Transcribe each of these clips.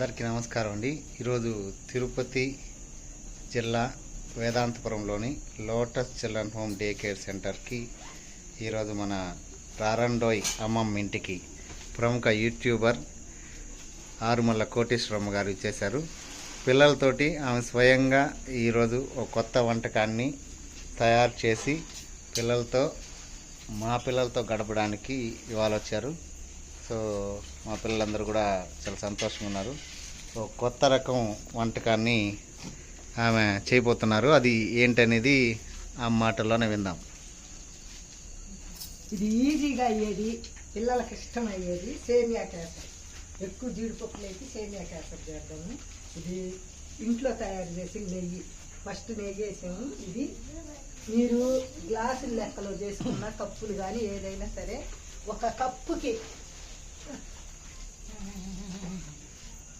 అందరికీ నమస్కారం అండి. ఈరోజు తిరుపతి జిల్లా వేదాంతపురంలోని lotus children home day care సెంటర్కి ఈరోజు మన రారండోయ్ అమ్మమ్మ ఇంటికి ప్రముఖ యూట్యూబర్ ఆరుమల్ల కోటేశ్వరమ్మ గారు ఇచ్చేశారు పిల్లలతోటి ఆమె స్వయంగా ఈరోజు ఒక కొత్త వంటకాన్ని తయారు చేసి పిల్లలతో మా పిల్లలతో గడపడానికి ఇవాళ వచ్చారు సో మా పిల్లలందరూ కూడా చాలా సంతోషంగా ఉన్నారు. కొత్త రకం వంటకాన్ని ఆమె చేయబోతున్నారు. అది ఏంటనేది ఆ మాటల్లోనే విందాం. ఇది ఈజీగా అయ్యేది పిల్లలకి ఇష్టం అయ్యేది సేమియా కేసర్. ఎక్కువ జీడిపప్పులు వేసి సేమియా కేసర్ చేద్దాము. ఇది ఇంట్లో తయారు చేసి నెయ్యి. ఫస్ట్ నెయ్యి వేసాము. ఇది మీరు గ్లాసుల లెక్కలో చేసుకున్న కప్పులు కానీ ఏదైనా సరే ఒక కప్పుకి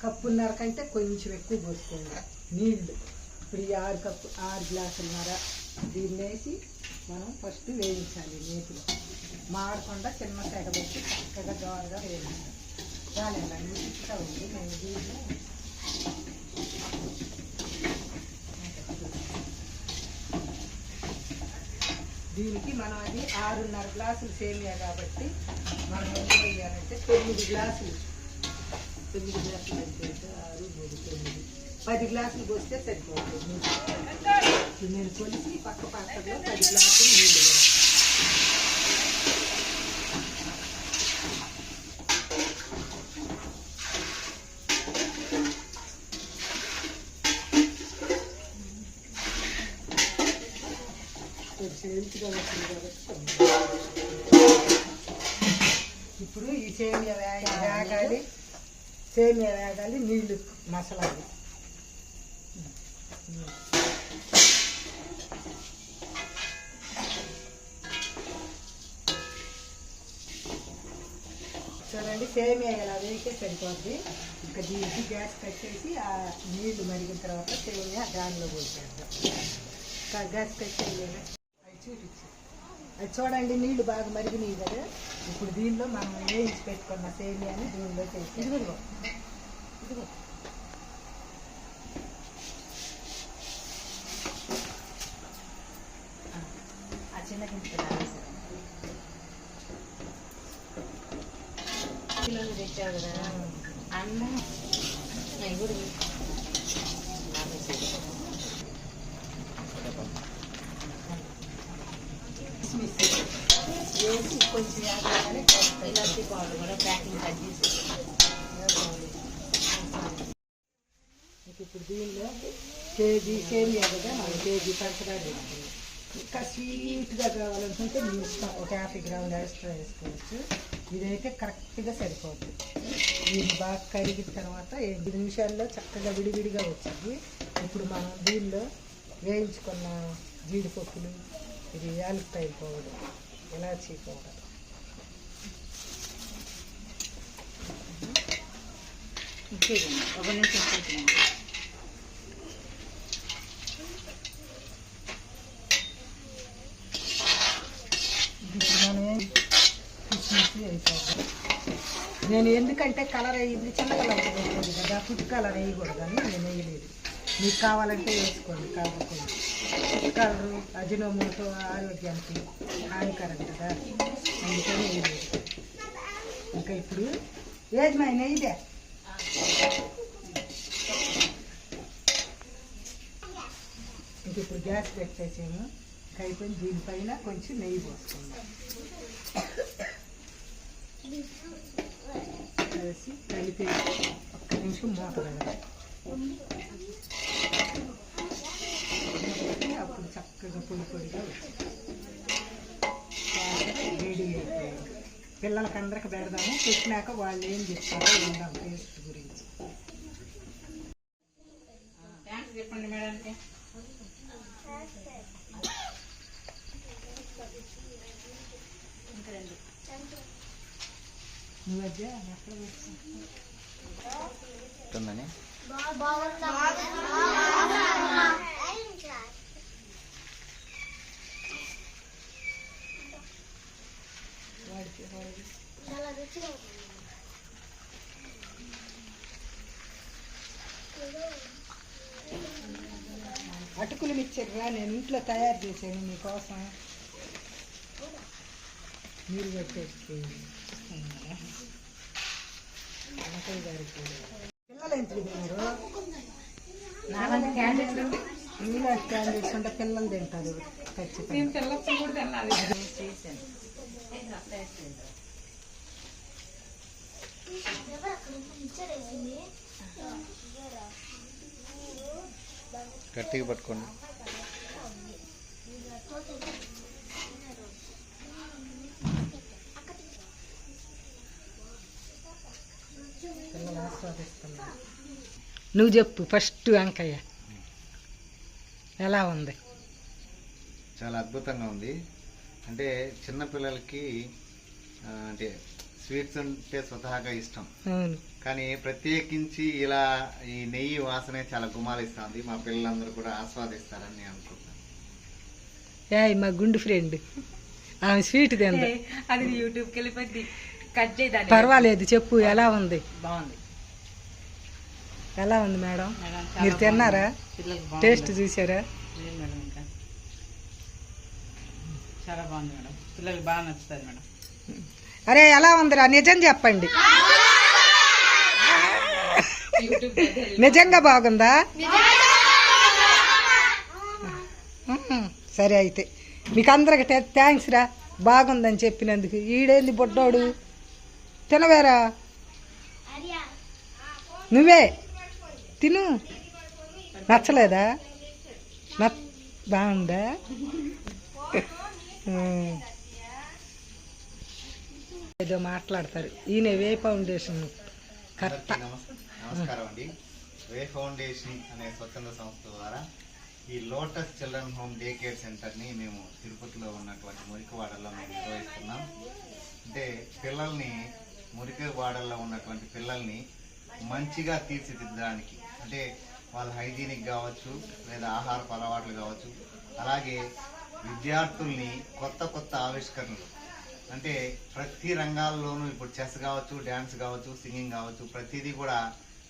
కప్పున్నర కంటే కొంచెం ఎక్కువ పోసుకోండి. నీళ్ళు ఇప్పుడు ఈ ఆరు కప్పు ఆరు గ్లాసులున్నర దీన్ని వేసి మనం ఫస్ట్ వేయించాలి నేతిలో. మాడకుండా చిన్న తెగ పెట్టి చక్కగా దోరగా వేయించాలి చాలండి నీట్గా ఉంది. నేను దీంట్లో దీనికి మనం అది ఆరున్నర గ్లాసులు సేమియా కాబట్టి మనం ఏం వేయాలంటే తొమ్మిది గ్లాసులు తొమ్మిది గ్లాసులు అంటే ఆరు మూడు తొమ్మిది. పది గ్లాసులు పోస్తే సరిపోతుంది. ఇప్పుడు నేను కొలిసి పక్క పాత్రలో పది గ్లాసులు నీళ్ళు. ఇప్పుడు ఈ సేమియా వేగ వేగాలి. సేమియా వేగాలి నీళ్ళు మసలాలి చూడండి సేమియా ఇలా వేస్తే సరిపోద్ది. ఇంకా దీనికి గ్యాస్ కట్టేసి ఆ నీళ్ళు మరిగిన తర్వాత సేమియా దానిలో పోసేద్దాం. ఇంకా గ్యాస్ కట్టేయలేదు అది చూపించాను అది చూడండి నీళ్ళు బాగా మరిగినాయి కదా. ఇప్పుడు దీనిలో మనం వేయించి పెట్టుకున్న సేమియాని దీనిలో చేసి ఇదిగో. ఇదిగో. ఆ చిన్న గింజలు కిలోలు తెచ్చావు కదా. అన్న. కూడా కొంచెం వేగానే ఇలాంటి పౌడర్ కూడా ప్యాకింగ్ కట్ చేసి ఇప్పుడు దీనిలో కేజీ సేమియా కదా మనం కేజీ పంచదార ఇంకా స్వీట్గా కావాలనుకుంటే మీ ఇష్టం ఒక యాభై గ్రాములు ఎక్స్ట్రా వేసుకోవచ్చు ఇదైతే కరెక్ట్గా సరిపోతుంది ఇది బాగా కరిగిన తర్వాత ఎనిమిది నిమిషాల్లో చక్కగా విడివిడిగా వచ్చింది ఇప్పుడు మనం దీనిలో వేయించుకున్న జీడిపప్పులు ఇది యాలక్కాయ పౌడర్ ఇలాచీ పౌడర్ ఇచ్చేయండి ఒక నిమిషం ఇచ్చేయండి నేను ఎందుకంటే కలర్ అయ్యింది చిన్న కలర్ వేసుకోండి కదా ఫుడ్ కలర్ వేయకూడదని నేను వేయలేదు. మీకు కావాలంటే వేసుకోండి కాకపోతే. ఫుడ్ కలరు అజినోమోటో ఆరోగ్యానికి హానికరం కదా అందుకని వేయలేదు. ఇంకా ఇప్పుడు ఏజ్ మా నెయ్యిదే ఇంక ఇప్పుడు గ్యాస్ పెట్టేసాము అయిపోయింది. దీనిపైన కొంచెం నెయ్యి పోసుకుందాం. వేసి కలిపి ఒక్క నిమిషం మూత పెడదాం. అప్పుడు చక్కగా పొడి పొడిగా వచ్చింది రెడీ అయిపోయింది. పిల్లలకి అందరికి పెడదాము. పెట్టినాక వాళ్ళు ఏం చెప్తారో విందాం. టేస్ట్ గురించి. అటుకులు మిచ్చర్రా నేను ఇంట్లో తయారు చేశాను మీకోసం మీరు పెట్టేసి. పిల్లలు ఎంత తిన్నారు నాలుగు క్యాండిడేట్లు మీలో క్యాండిడేట్స్ ఉంటే పిల్లలు తింటారు ఖచ్చితంగా కూడా గట్టిగా పట్టుకోండి పిల్లలు ఆస్వాదిస్తున్నారు నువ్వు చెప్పు ఫస్ట్ వెంకయ్య. ఎలా ఉంది? చాలా అద్భుతంగా ఉంది. అంటే చిన్నపిల్లలకి అంటే స్వీట్స్ అంటే స్వతహాగా ఇష్టం. కానీ ప్రత్యేకించి ఇలా ఈ నెయ్యి వాసనే చాలా గుమాలిస్తుంది. మా పిల్లలందరూ కూడా ఆస్వాదిస్తారని నేను అనుకుంటున్నాను. ఏయ్ మా గుండు ఫ్రెండ్. ఆమె స్వీట్ తింది అది యూట్యూబ్కి వెళ్ళిపోద్ది కట్ చేయదాన్ని పర్వాలేదు చెప్పు ఎలా ఉంది? బాగుంది. ఎలా ఉంది మేడం? మీరు తిన్నారా? టేస్ట్ చూసారా? లేదు మేడం ఇంకా. చాలా బాగుంది మేడం. పిల్లలకు బాగా నచ్చుతుంది మేడం. అరే ఎలా ఉందిరా? నిజం చెప్పండి. నిజంగా బాగుందా? సరే అయితే. మీకు అందరికి థ్యాంక్స్ రా. బాగుందని చెప్పినందుకు. ఈడేంది బొడ్డోడు? తినవేరా? నువ్వే? తిను. నచ్చలేదా? నచ్ బాగుందా? ఏదో మాట్లాడతారు. ఈయన వే ఫౌండేషన్. కర్త. నమస్కారం అండి వే ఫౌండేషన్ అనే స్వచ్ఛంద సంస్థ ద్వారా ఈ lotus children home day care సెంటర్ని మేము తిరుపతిలో ఉన్నటువంటి మురికివాడల్లో మేము నిర్వహిస్తున్నాం. అంటే పిల్లల్ని మురికివాడల్లో ఉన్నటువంటి పిల్లల్ని మంచిగా తీర్చిదిద్దడానికి అంటే వాళ్ళ హైజీనిక్ కావచ్చు లేదా ఆహారపు అలవాట్లు కావచ్చు అలాగే విద్యార్థుల్ని కొత్త కొత్త ఆవిష్కరణలు అంటే ప్రతి రంగాల్లోనూ ఇప్పుడు చెస్ కావచ్చు డ్యాన్స్ కావచ్చు సింగింగ్ కావచ్చు ప్రతిదీ కూడా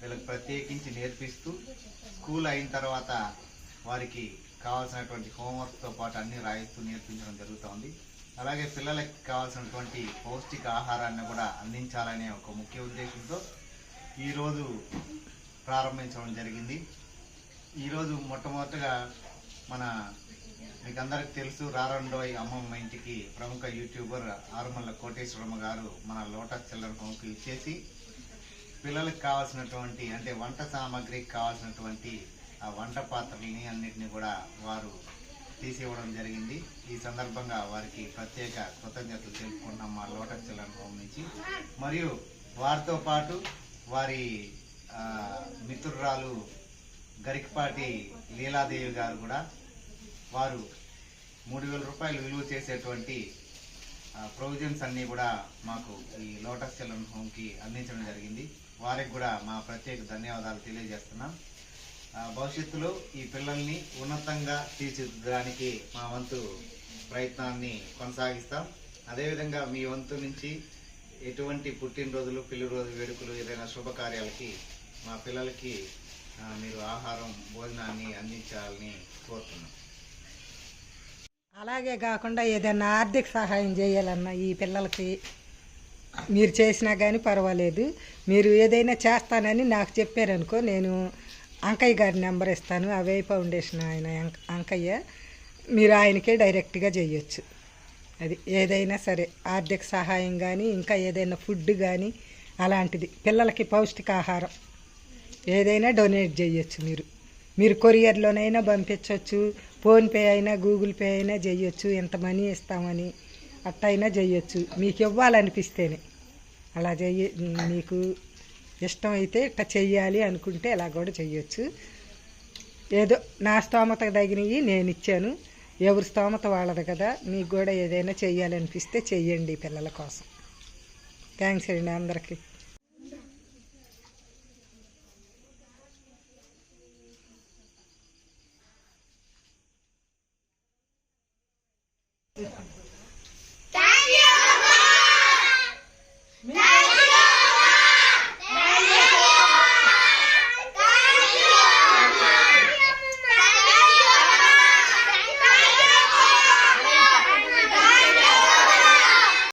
వీళ్ళకి ప్రత్యేకించి నేర్పిస్తూ స్కూల్ అయిన తర్వాత వారికి కావాల్సినటువంటి హోంవర్క్తో పాటు అన్ని రాయిస్తూ నేర్పించడం జరుగుతోంది. అలాగే పిల్లలకి కావాల్సినటువంటి పౌష్టిక ఆహారాన్ని కూడా అందించాలనే ఒక ముఖ్య ఉద్దేశంతో ఈరోజు ప్రారంభించడం జరిగింది. ఈరోజు మొట్టమొదటిగా మన మీకు అందరికి తెలుసు రారండోయ్ అమ్మమ్మ ఇంటికి ప్రముఖ యూట్యూబర్ ఆరుమల్ల కోటేశ్వరమ్మ గారు మన లోటస్ చిల్లర హోమ్కి ఇచ్చేసి పిల్లలకు కావాల్సినటువంటి అంటే వంట సామాగ్రికి కావాల్సినటువంటి ఆ వంట పాత్రలని అన్నిటిని కూడా వారు తీసివ్వడం జరిగింది. ఈ సందర్భంగా వారికి ప్రత్యేక కృతజ్ఞతలు తెలుపుకున్నాం మా లోటస్ చిల్లర హోమ్ నుంచి. మరియు వారితో పాటు వారి మిత్రురాలు గరికపాటి లీలాదేవి గారు కూడా వారు మూడు వేల రూపాయలు విలువ చేసేటువంటి ప్రొవిజన్స్ అన్నీ కూడా మాకు ఈ లోటస్ చిల్డ్రన్ హోమ్కి అందించడం జరిగింది. వారికి కూడా మా ప్రత్యేక ధన్యవాదాలు తెలియజేస్తున్నాం. భవిష్యత్తులో ఈ పిల్లల్ని ఉన్నతంగా తీర్చిదిద్దడానికి మా వంతు ప్రయత్నాన్ని కొనసాగిస్తాం. అదేవిధంగా మీ వంతు నుంచి ఎటువంటి పుట్టినరోజులు పెళ్ళి రోజు వేడుకలు ఏదైనా శుభకార్యాలకి మా పిల్లలకి మీరు ఆహారం భోజనాన్ని అందించాలని కోరుతున్నాం. అలాగే కాకుండా ఏదైనా ఆర్థిక సహాయం చేయాలన్నా ఈ పిల్లలకి మీరు చేసినా కానీ పర్వాలేదు. మీరు ఏదైనా చేస్తానని నాకు చెప్పారనుకో నేను అంకయ్య గారి నెంబర్ ఇస్తాను. అవే ఫౌండేషన్ ఆయన అంకయ్య. మీరు ఆయనకే డైరెక్ట్గా చేయొచ్చు. అది ఏదైనా సరే ఆర్థిక సహాయం కానీ ఇంకా ఏదైనా ఫుడ్ కానీ అలాంటిది. పిల్లలకి పౌష్టికాహారం. ఏదైనా డొనేట్ చేయొచ్చు మీరు. మీరు కొరియర్లోనైనా పంపించవచ్చు ఫోన్పే అయినా గూగుల్ పే అయినా చేయొచ్చు ఎంత మనీ ఇస్తామని అట్టయినా చేయొచ్చు. మీకు ఇవ్వాలనిపిస్తేనే. అలా చెయ్య మీకు ఇష్టం అయితే ఇట్లా చెయ్యాలి అనుకుంటే అలా కూడా చెయ్యొచ్చు. ఏదో నా స్తోమతకు తగినవి నేను ఇచ్చాను. ఎవరి స్తోమత వాళ్ళది కదా మీకు కూడా ఏదైనా చెయ్యాలనిపిస్తే చెయ్యండి పిల్లల కోసం. థ్యాంక్స్ అండి అందరికీ.